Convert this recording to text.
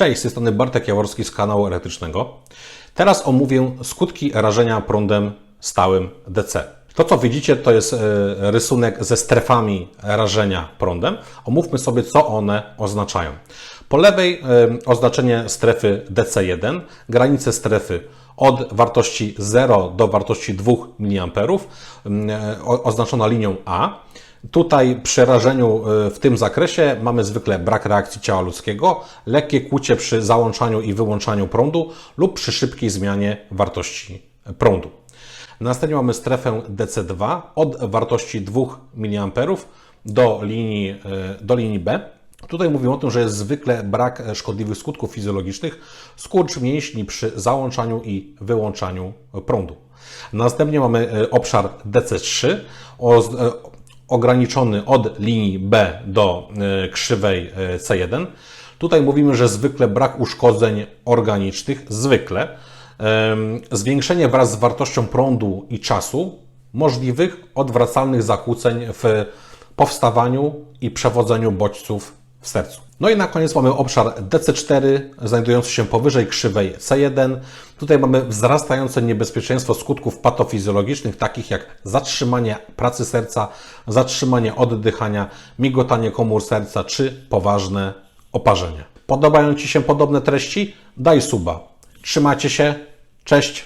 Cześć, z tej strony Bartek Jaworski z kanału elektrycznego. Teraz omówię skutki rażenia prądem stałym DC. To, co widzicie, to jest e, rysunek ze strefami rażenia prądem. Omówmy sobie, co one oznaczają. Po lewej e, oznaczenie strefy DC1, granice strefy od wartości 0 do wartości 2 mA, e, oznaczona linią A. Tutaj przy rażeniu y, w tym zakresie mamy zwykle brak reakcji ciała ludzkiego, lekkie kłucie przy załączaniu i wyłączaniu prądu lub przy szybkiej zmianie wartości prądu. Następnie mamy strefę DC2 od wartości 2 mA do linii, y, do linii B. Tutaj mówimy o tym, że jest zwykle brak szkodliwych skutków fizjologicznych, skurcz mięśni przy załączaniu i wyłączaniu prądu. Następnie mamy obszar DC3 o, ograniczony od linii B do e, krzywej e, C1. Tutaj mówimy, że zwykle brak uszkodzeń organicznych, zwykle. Zwiększenie wraz z wartością prądu i czasu możliwych odwracalnych zakłóceń w powstawaniu i przewodzeniu bodźców w sercu. No i na koniec mamy obszar DC4, znajdujący się powyżej krzywej C1. Tutaj mamy wzrastające niebezpieczeństwo skutków patofizjologicznych, takich jak zatrzymanie pracy serca, zatrzymanie oddychania, migotanie komór serca czy poważne oparzenie. Podobają Ci się podobne treści? Daj suba. Trzymajcie się. Cześć.